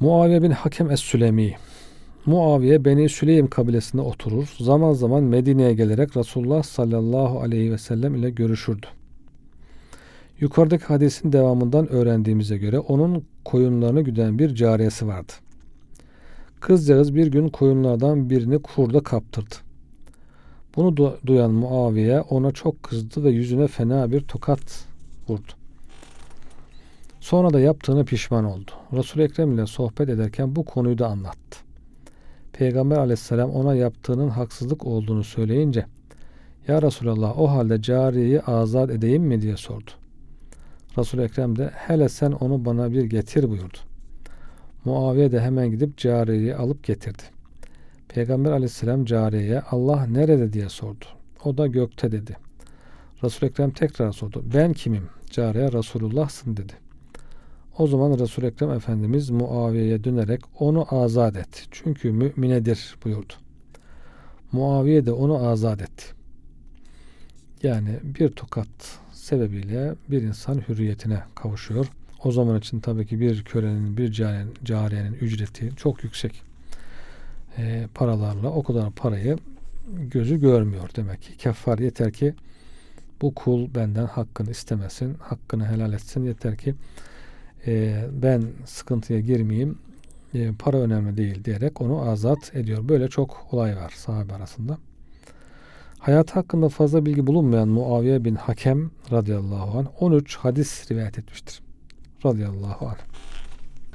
Muaviye bin Hakem Es-Sülemi Muaviye Beni Süleym kabilesinde oturur. Zaman zaman Medine'ye gelerek Resulullah sallallahu aleyhi ve sellem ile görüşürdü. Yukarıdaki hadisin devamından öğrendiğimize göre onun koyunlarını güden bir cariyesi vardı. Kızcağız bir gün koyunlardan birini kurda kaptırdı. Bunu du- duyan Muaviye ona çok kızdı ve yüzüne fena bir tokat vurdu. Sonra da yaptığını pişman oldu. Resul-i Ekrem ile sohbet ederken bu konuyu da anlattı. Peygamber aleyhisselam ona yaptığının haksızlık olduğunu söyleyince Ya Resulallah o halde cariyeyi azat edeyim mi diye sordu. Resul-i Ekrem de hele sen onu bana bir getir buyurdu. Muaviye de hemen gidip cariyeyi alıp getirdi. Peygamber aleyhisselam cariyeye Allah nerede diye sordu. O da gökte dedi. Resul-i Ekrem tekrar sordu. Ben kimim? Cariye Resulullah'sın dedi. O zaman Resul-i Ekrem Efendimiz Muaviye'ye dönerek onu azat et. Çünkü müminedir buyurdu. Muaviye de onu azat etti. Yani bir tokat sebebiyle bir insan hürriyetine kavuşuyor. O zaman için tabii ki bir kölenin, bir cariyenin, cariyenin ücreti çok yüksek e, paralarla o kadar parayı gözü görmüyor demek ki. Keffar yeter ki bu kul benden hakkını istemesin, hakkını helal etsin. Yeter ki e, ben sıkıntıya girmeyeyim, e, para önemli değil diyerek onu azat ediyor. Böyle çok olay var sahabe arasında. Hayatı hakkında fazla bilgi bulunmayan Muaviye bin Hakem radıyallahu anh 13 hadis rivayet etmiştir. Radıyallahu anh.